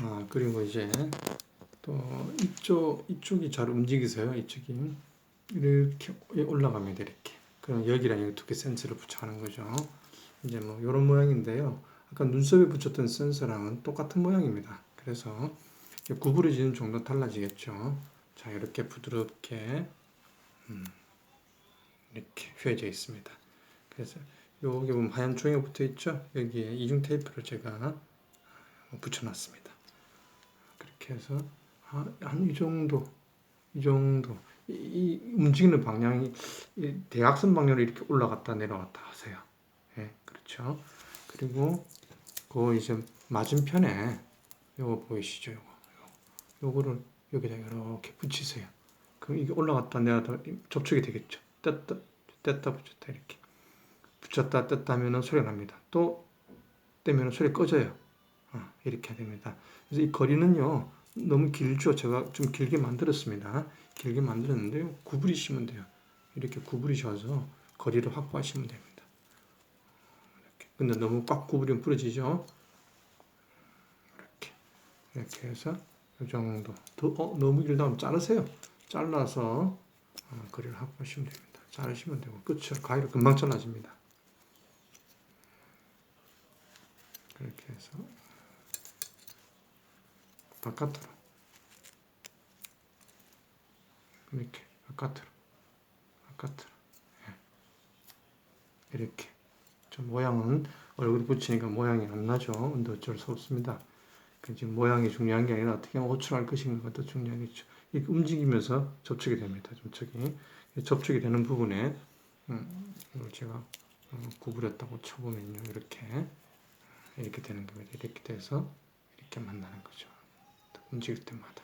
아 그리고 이제 또 이쪽 이쪽이 잘 움직이세요. 이쪽이 이렇게 올라갑니다. 이렇게. 그럼 여기랑 여기 두 개 센서를 붙여하는 거죠. 이제 뭐 이런 모양인데요. 아까 눈썹에 붙였던 센서랑은 똑같은 모양입니다. 그래서 구부러지는 정도 달라지겠죠. 자 이렇게 부드럽게 음, 이렇게 휘어져 있습니다. 그래서 여기 보면 하얀 종이가 붙어 있죠. 여기에 이중 테이프를 제가 붙여놨습니다. 그렇게 해서 한 이 정도, 이 정도 이, 이 움직이는 방향이 이 대각선 방향으로 이렇게 올라갔다 내려갔다 하세요. 예, 그렇죠. 그리고 그 이제 맞은편에 요거 보이시죠? 요거, 요거 를 여기다 이렇게 붙이세요. 그럼 이게 올라갔다 내려갔다 접촉이 되겠죠. 뗐다 뗐다 붙였다 이렇게 붙였다 뗐다 하면은 소리가 납니다. 또 떼면은 소리 꺼져요. 어, 이렇게 됩니다. 그래서 이 거리는요 너무 길죠. 제가 좀 길게 만들었습니다. 길게 만들었는데요 구부리시면 돼요. 이렇게 구부리셔서 거리를 확보하시면 됩니다. 이렇게. 근데 너무 꽉 구부리면 부러지죠. 이렇게 이렇게 해서 이 정도. 더 어, 너무 길다 하면 자르세요. 잘라서 어, 거리를 확보하시면 됩니다. 자르시면 되고 끝을 가위로 금방 잘라집니다. 그렇게 해서 바깥으로. 이렇게 바깥으로. 바깥으로. 예. 이렇게. 좀 모양은 얼굴 붙이니까 모양이 안 나죠. 근데 어쩔 수 없습니다. 그 지금 모양이 중요한 게 아니라 어떻게 호출할 것인가가 더 중요하겠죠. 이렇게 움직이면서 접촉이 됩니다 접촉이. 접촉이 되는 부분에 음, 제가 어, 구부렸다고 쳐보면요. 이렇게. 이렇게 되는 겁니다. 이렇게 돼서 이렇게 만나는 거죠 움직일 때마다.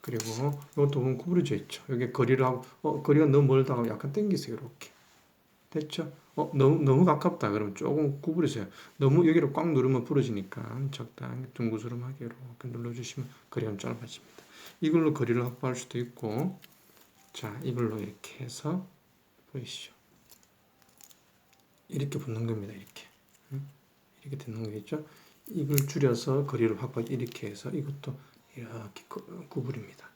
그리고 이것도 보면 구부러져 있죠. 여기 거리를 하고, 어, 거리가 너무 멀다 하고 약간 당기세요. 이렇게. 됐죠? 어, 너무, 너무 가깝다. 그러면 조금 구부리세요. 너무 여기를 꽉 누르면 부러지니까 적당히 둥그스름하게 이렇게 눌러주시면 거리가 짧아집니다. 이걸로 거리를 확보할 수도 있고, 자, 이걸로 이렇게 해서, 보이시죠? 이렇게 붙는 겁니다. 이렇게. 이렇게 되는 거겠죠? 이걸 줄여서 거리를 확보, 이렇게 해서 이것도 이렇게 구부립니다.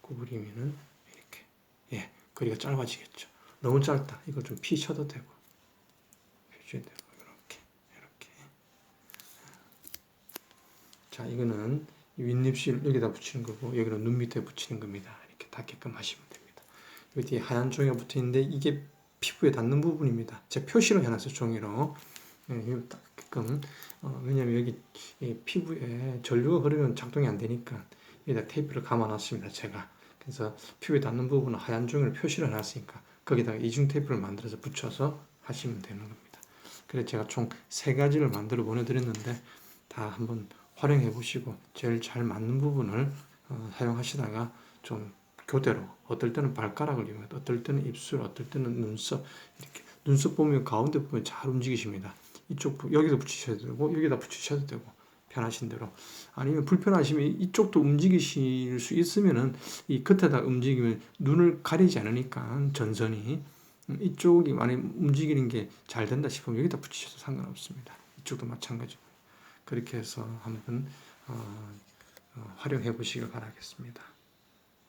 구부리면은 이렇게 예 거리가 짧아지겠죠. 너무 짧다. 이걸 좀 피셔도 되고 피셔도 되고 이렇게 이렇게 자 이거는 윗입실 여기다 붙이는 거고 여기는 눈 밑에 붙이는 겁니다. 이렇게 닿게끔 하시면 됩니다. 여기 뒤에 하얀 종이가 붙어 있는데 이게 피부에 닿는 부분입니다. 제가 표시로 해놨어요 종이로. 예, 딱 게끔 어, 왜냐면 여기 피부에 전류가 흐르면 작동이 안 되니까 여기다 테이프를 감아놨습니다 제가. 그래서 피부에 닿는 부분은 하얀 종이를 표시를 해놨으니까 거기다가 이중 테이프를 만들어서 붙여서 하시면 되는 겁니다. 그래서 제가 총 세 가지를 만들어 보내드렸는데 다 한번 활용해 보시고 제일 잘 맞는 부분을 어, 사용하시다가 좀 교대로 어떨 때는 발가락을 이용해 어떨 때는 입술 어떨 때는 눈썹 이렇게 눈썹 보면 가운데 부분 잘 움직이십니다 이쪽 여기도 붙이셔도 되고 여기다 붙이셔도 되고 편하신 대로 아니면 불편하시면 이쪽도 움직이실 수 있으면은 이 끝에다 움직이면 눈을 가리지 않으니까 전선이 이쪽이 많이 움직이는 게 잘 된다 싶으면 여기다 붙이셔도 상관없습니다. 이쪽도 마찬가지고 그렇게 해서 한번 어, 어, 활용해 보시길 바라겠습니다.